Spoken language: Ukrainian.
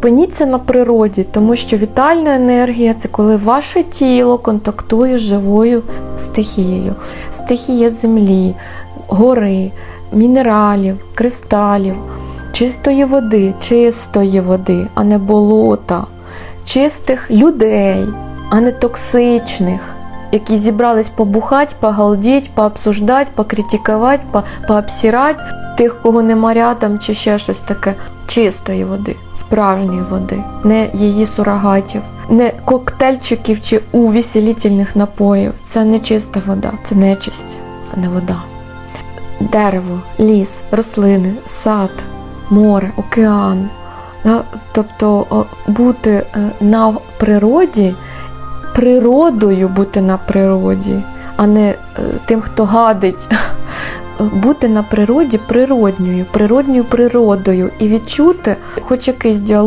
Опиніться на природі, тому що вітальна енергія це коли ваше тіло контактує з живою стихією. Стихія землі, гори, мінералів, кристалів, чистої води, чистої води, а не болота, чистих людей, а не токсичних, які зібрались побухати, погалдіть, пообсуждать, покритикувати, по- пообсирати тих, кого нема рядом, чи ще щось таке. Чистої води, справжньої води, не її сурогатів, не коктейльчиків чи увеселительних напоїв. Це не чиста вода, це нечисть, а не вода. Дерево, ліс, рослини, сад, море, океан. Тобто бути е, на природі, природою бути на природі, а не е, тим, хто гадить. Бути на природі природньою, природньою природою і відчути хоч якийсь діалог.